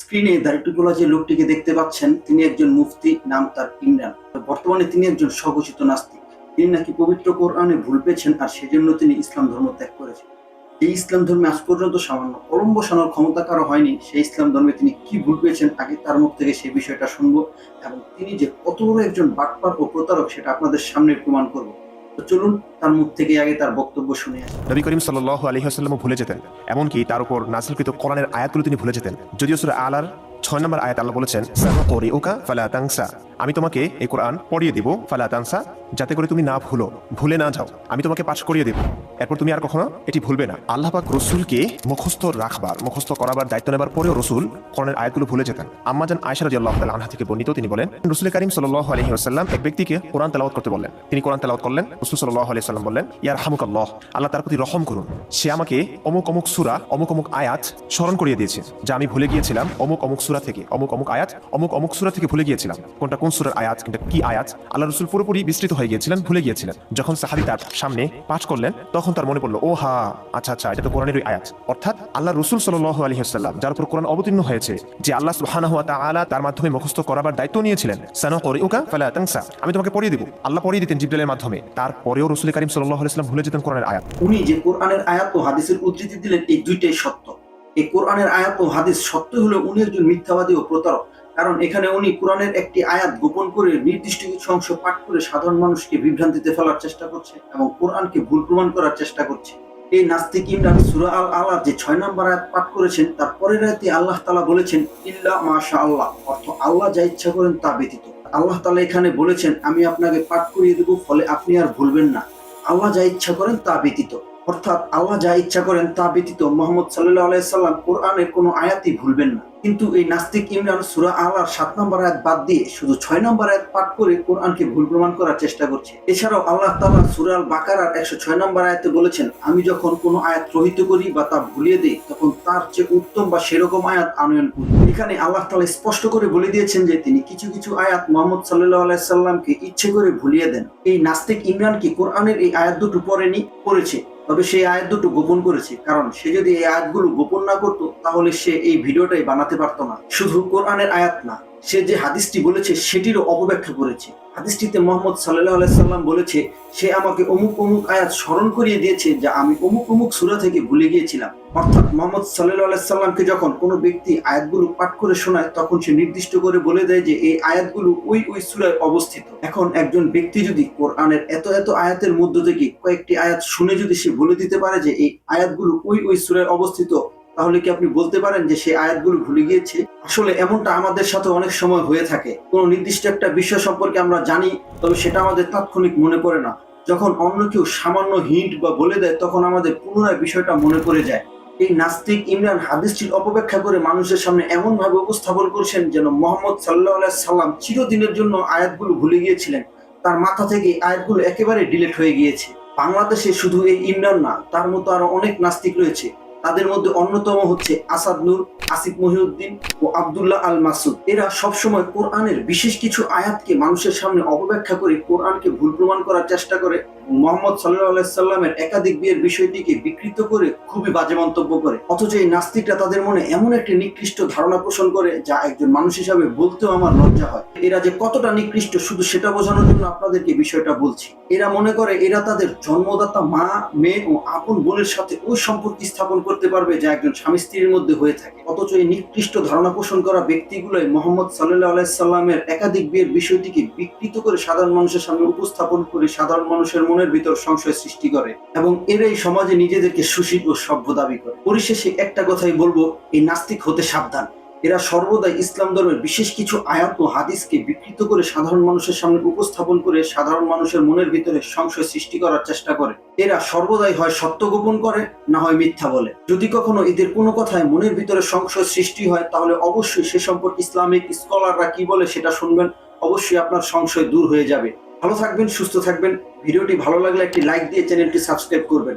স্ক্রিনে দাড়িটুকুলা যে লোকটিকে দেখতে পাচ্ছেন। তিনি একজন মুফতি, নাম তার ইমরান। বর্তমানে তিনি একজন স্বঘোষিত নাস্তিক। তিনি নাকি পবিত্র কোরআনে ভুল পেয়েছেন আর সেজন্য তিনি ইসলাম ধর্ম ত্যাগ করেছেন। এই ইসলাম ধর্মে আজ পর্যন্ত সামান্য কলম বসানোর ক্ষমতা কারও হয়নি। সেই ইসলাম ধর্মে তিনি কি ভুল পেয়েছেন আগে তার মুখ থেকে সেই বিষয়টা শুনব এবং তিনি যে কত বড় একজন বাটপার ও প্রতারক সেটা আপনাদের সামনে প্রমাণ করব। তো চলুন তার মুখ থেকে আগে তার বক্তব্য শুনে নবী করিম সাল্লাহ আলী আসাল্লামও ভুলে যেতেন, এমনকি তার উপর নাজিলকৃত কোরআনের আয়াতগুলো তিনি ভুলে যেতেন। যদিও সুরা আলার ছয় নম্বর আয়াত আল্লাহ বলেছেন করি ওকা ফালা তাংসা আমি তোমাকে এই কোরআন পড়িয়ে দিব, ফালা তাংসা যাতে করে তুমি না ভুলো, ভুলে না যাও। আমি তোমাকে পাশ করিয়ে দেব। এরপর তুমি আর কখনো এটি ভুলবে না। আল্লাহ পাক রসুলকে মুখস্থ রাখবার, মুখস্থ করাবার, দায়িত্ব নেবার পরেও রসুল কোরআনের আয়াতগুলো ভুলে যেতেন। আম্মাজান আয়সা রাজি আল্লাহ আনহা থেকে বর্ণিত, তিনি বলেন, রসুল করিম সাল্লাহ আলহি আসাল্লাম এক ব্যক্তিকে কোরআন তেলাওয়াত করতে বললেন। তিনি কোরআন তেলাওয়াত করলেন, রসুল সাল্লাহ আলি সাল্লাম বললেন ইয়ার হামুক আল্লাহ আল্লাহ তার প্রতি রহম করুন। সে আমাকে অমুক অমুক সুরা, অমুক অমুক আয়াত স্মরণ করিয়ে দিয়েছে, যা আমি ভুলে গিয়েছিলাম, অমুক অমুক সুরা থেকে? অমুক অমুক আয়াত? অমুক অমুক সুরা থেকে ভুলে গিয়েছিলাম। কোনটা কোন সুরার আয়াত, কোনটা কি আয়াত? আল্লাহ রসুল পুরোপুরি বিস্তৃত হয়ে গিয়েছিলেন, ভুলে গিয়েছিলেন। যখন সাহাবি তার সামনে পাঠ করলেন, তখন তার মনে পড়ল, ও হা আচ্ছা আচ্ছা এটা তো কোরআনের ওই আয়াত। অর্থাৎ আল্লাহ রসুল সাল্লাহ আলী হাসাল্লাম যার উপর কোরআন অবতীর্ণ হয়েছে, যে আল্লাহ সুবহানাহু ওয়া তাআলা তার মাধ্যমে মুখস্থ করাবার দায়িত্ব নিয়েছিলেন সানা করিউকা ফালা তাংসা আমি তোমাকে পড়িয়ে দিব। আল্লাহ পড়িয়ে দিতেন জিব্রাইলের মাধ্যমে। তারপরেও রসুল করিম সাল্লাল্লাহু আলাইহি সাল্লাম ভুলে যেতেন কোরআনের আয়াত। উনি যে কোরআনের আয়াত ও হাদিসের উদ্ধৃতি দিলেন, এই দুইটাই সত্য। এই কোরআনের আয়াত ও হাদিস সত্য হলে উনি একজন মিথ্যাবাদী ও প্রতারক। কারণ এখানে উনি কোরআনের একটি আয়াত গোপন করে নির্দিষ্ট কিছু অংশ পাঠ করে সাধারণ মানুষকে বিভ্রান্তিতে ফেলার চেষ্টা করছে এবং কোরআনকে ভুল প্রমাণ করার চেষ্টা করছে। এই নাস্তিক ইমরান সুরা আল আলার যে ছয় নম্বর আয়াত পাঠ করেছেন, তার পরের আয়াতে আল্লাহ তালা বলেছেন, ইল্লা মাশা আল্লাহ অর্থ আল্লাহ যা ইচ্ছা করেন তা ব্যতীত। আল্লাহ তালা এখানে বলেছেন, আমি আপনাকে পাঠ করিয়ে দেব, ফলে আপনি আর ভুলবেন না। আল্লাহ যা ইচ্ছা করেন তা ব্যতীত। অর্থাৎ আল্লাহ যা ইচ্ছা করেন তা ব্যতীত মোহাম্মদ সাল্লাহ আলাইসাল্লাম কোরআনের কোনো আয়াতই ভুলবেন না। কিন্তু এই নাস্তিক ইমরান সুরা আলার সাত নম্বর আয়াত বাদ দিয়ে শুধু ছয় নম্বর আয়াত পাঠ করে কোরআনকে ভুল প্রমাণ করার চেষ্টা করছে। এছাড়াও আল্লাহ তালা সুরাল বাকারার একশো ছয় নম্বর আয়াতে বলেছেন, আমি যখন কোনো আয়াত রহিত করি বা তা ভুলিয়ে দিই, তখন তার চেয়ে উত্তম বা সেরকম আয়াত আনয়ন করি। এখানে আল্লাহ তালা স্পষ্ট করে বলে দিয়েছেন যে তিনি কিছু কিছু আয়াত মোহাম্মদ সাল্লাহ আলাইসাল্লামকে ইচ্ছে করে ভুলিয়ে দেন। এই নাস্তিক ইমরান কি কোরআনের এই আয়াত দুটো পড়েনি? পড়েছে। তবে সেই আয়াত দুটো গোপন করেছে। কারণ সে যদি এই আয়াতগুলো গোপন না করতো, তাহলে সে এই ভিডিওটাই বানাতে পারতো না। শুধু কোরআনের আয়াত না সে যে হাদিসটি বলেছে সেটিরও অপব্যাখ্যা করেছে। হাদিসটিতে মোহাম্মদ সাল্লাহ আলাইসাল্লাম বলেছে, সে আমাকে অমুক অমুক আয়াত স্মরণ করিয়ে দিয়েছে যা আমি অমুক অমুক সুরা থেকে ভুলে গিয়েছিলাম। অর্থাৎ মোহাম্মদ সাল্লাহ আলাইসাল্লামকে যখন কোনো ব্যক্তি আয়াতগুলো পাঠ করে শোনায়, তখন সে নির্দিষ্ট করে বলে দেয় যে, এই আয়াতগুলো ওই ওই সুরায় অবস্থিত। এখন একজন ব্যক্তি যদি কোরআনের এত এত আয়াতের মধ্য থেকে কয়েকটি আয়াত শুনে যদি সে বলে দিতে পারে যে, এই আয়াতগুলো ওই ওই সুরায় অবস্থিত তাহলে কি আপনি বলতে পারেন যে সেই আয়াতগুলো ভুলে গিয়েছে? আসলে এমনটা আমাদের সাথে অনেক সময় হয়ে থাকে। কোনো নির্দিষ্ট একটা বিষয় সম্পর্কে আমরা জানি, তবে সেটা আমাদের তাৎক্ষণিক মনে পড়ে না। যখন অন্য কেউ সামান্য হিন্ট বা বলে দেয়, তখন আমাদের পুনরায় বিষয়টা মনে পড়ে যায়। এই নাস্তিক ইমরান হাদিসটির অপব্যাখ্যা করে মানুষের সামনে এমন ভাবে উপস্থাপন করছেন যেন মোহাম্মদ সাল্লাহ সাল্লাম চিরদিনের জন্য আয়াতগুলো ভুলে গিয়েছিলেন। তার মাথা থেকে আয়াতগুলো একেবারে ডিলেট হয়ে গিয়েছে। বাংলাদেশে শুধু এই ইমরান না, তার মতো আরও অনেক নাস্তিক রয়েছে। তাদের মধ্যে অন্যতম হচ্ছে আসাদ নূর, আসিফ মহিউদ্দিন ও আবদুল্লাহ আল মাসুদ। এরা সবসময় কোরআনের বিশেষ কিছু আয়াতকে মানুষের সামনে অপব্যাখ্যা করে কোরআনকে ভুল প্রমাণ করার চেষ্টা করে। মোহাম্মদ সাল্লাহ সাল্লামের একাধিক বিয়ের বিষয়টিকে বিকৃত করে খুবই বাজে মন্তব্য করে। অথচ এই নাস্তিকরা তাদের মনে এমন একটি নিকৃষ্ট ধারণা পোষণ করে, যা একজন মানুষ হিসাবে বলতেও আমার লজ্জা হয়। এরা যে কতটা নিকৃষ্ট, শুধু সেটা বোঝানোর জন্য আপনাদেরকে বিষয়টা বলছি। এরা মনে করে এরা তাদের জন্মদাতা মা, মেয়ে ও আপন বোনের সাথে ওই সম্পর্ক স্থাপন করতে পারবে যা একজন স্বামী স্ত্রীর মধ্যে হয়ে থাকে। অথচ এই নিকৃষ্ট ধারণা পোষণ করা ব্যক্তিগুলোই মোহাম্মদ সাল্লাহ আলাইসাল্লামের একাধিক বিয়ের বিষয়টিকে বিকৃত করে সাধারণ মানুষের সামনে উপস্থাপন করে সাধারণ মানুষের মনের ভিতর সংশয় সৃষ্টি করে এবং এরাই সমাজে নিজেদেরকে সুশীল ও সভ্য দাবি করে। পরিশেষে একটা কথাই বলব, এই নাস্তিক হতে সাবধান। এরা সর্বদাই ইসলাম ধর্মের বিশেষ কিছু আয়াত ও হাদিসকে বিকৃত করে সাধারণ মানুষের সামনে উপস্থাপন করে সাধারণ মানুষের মনের ভিতরে সংশয় সৃষ্টি করার চেষ্টা করে। এরা সর্বদাই হয় সত্য গোপন করে, না হয় মিথ্যা বলে। যদি কখনো এদের কোনো কথায় মনের ভিতরে সংশয় সৃষ্টি হয়, তাহলে অবশ্যই সে সম্পর্কে ইসলামিক স্কলাররা কি বলে সেটা শুনবেন। অবশ্যই আপনার সংশয় দূর হয়ে যাবে। ভালো থাকবেন, সুস্থ থাকবেন। ভিডিওটি ভালো লাগলে একটি লাইক দিয়ে চ্যানেলটি সাবস্ক্রাইব করবেন।